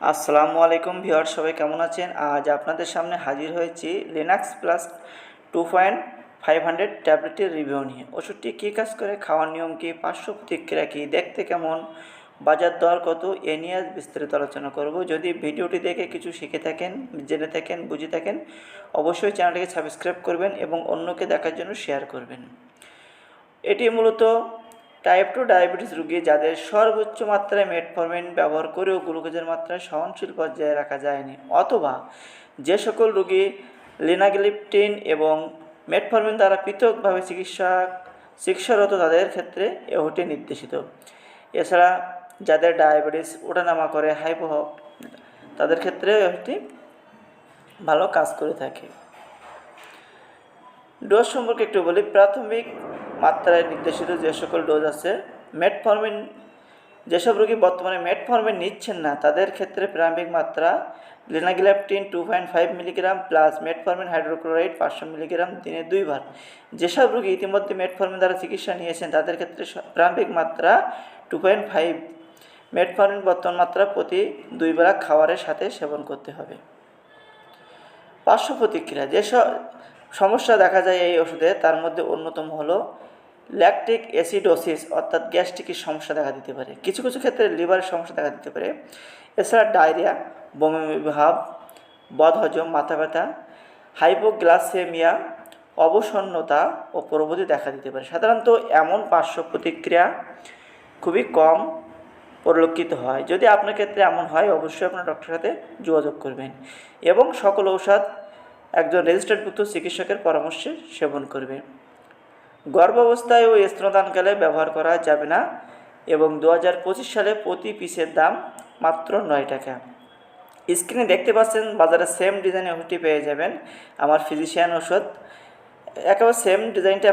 আসসালামু আলাইকুম ভিউয়ার সবাই কেমন আছেন? আজ আপনাদের সামনে হাজির হয়েছি Linax plus two point five hundred ট্যাবলেটের রিভিউ নিয়ে। ওষুধটি কী কাজ করে, খাওয়ার নিয়ম কী, পার্শ্ব প্রতিক্রিয়া কী, দেখতে কেমন, বাজার দর কত, এ নিয়ে আজ বিস্তারিত আলোচনা করব। যদি ভিডিওটি দেখে কিছু শিখে থাকেন, জেনে থাকেন, বুঝে থাকেন, অবশ্যই চ্যানেলটিকে সাবস্ক্রাইব করবেন এবং অন্যকে দেখার জন্য শেয়ার করবেন। এটি মূলত টাইপ টু ডায়াবেটিস রোগী যাদের সর্বোচ্চ মাত্রায় মেটফরমিন ব্যবহার করেও গ্লুকোজের মাত্রা সহনশীল পর্যায়ে রাখা যায়নি, অথবা যে সকল রোগী লিনাগ্লিপটিন এবং মেটফরমিন দ্বারা পৃথকভাবে চিকিৎসা, চিকিৎসারত তাদের ক্ষেত্রে এটি নির্দেশিত। এছাড়া যাদের ডায়াবেটিস ওঠানামা করে হাইপো তাদের ক্ষেত্রে এটি ভালো কাজ করে থাকে। ডোজ সম্পর্কে একটু বলি, প্রাথমিক মাত্রায় নির্দেশিত যে সকল ডোজ আছে মেটফর্মিন যেসব রোগী বর্তমানে মেটফর্মিন নিচ্ছেন না, তাদের ক্ষেত্রে প্রারম্ভিক মাত্রা linagliptin two point five milligram plus metformin hydrochloride পাঁচশো মিলিগ্রাম দিনে দুইবার। যেসব রোগী ইতিমধ্যে মেটফর্মিন দ্বারা চিকিৎসা নিয়েছেন, তাদের ক্ষেত্রে প্রারম্ভিক মাত্রা টু পয়েন্ট ফাইভ মেটফর্মিন বর্তমান মাত্রা প্রতি দুই বেলা খাবারের সাথে সেবন করতে হবে। পার্শ্ব প্রতিক্রিয়া যেসব সমস্যা দেখা যায় এই ওষুধে, তার মধ্যে অন্যতম হলো ল্যাকটিক অ্যাসিডোসিস অর্থাৎ গ্যাস্ট্রিকের সমস্যা দেখা দিতে পারে। কিছু কিছু ক্ষেত্রে লিভারের সমস্যা দেখা দিতে পারে। এছাড়া ডায়রিয়া বমি, ভাব, বদহজম, মাথা ব্যথা হাইপোগ্লাসেমিয়া অবসন্নতা ও প্রভৃতি দেখা দিতে পারে। সাধারণত এমন পার্শ্ব প্রতিক্রিয়া খুবই কম পরিলক্ষিত হয়। যদি আপনার ক্ষেত্রে এমন হয়, অবশ্যই আপনার ডক্টরের সাথে যোগাযোগ করবেন। এবং সকল ঔষধ একজন রেজিস্টার্ডভুক্ত চিকিৎসকের পরামর্শে সেবন করবে। গর্ভাবস্থায় ও স্তনদানকালে ব্যবহার করা যাবে না এবং দু হাজার পঁচিশ সালে প্রতি পিসের দাম মাত্র নয় টাকা। স্ক্রিনে দেখতে পাচ্ছেন বাজারে সেম ডিজাইনের ওষুধটি পেয়ে যাবেন। আমার ফিজিশিয়ান ওষুধ, একেবারে সেম ডিজাইনটা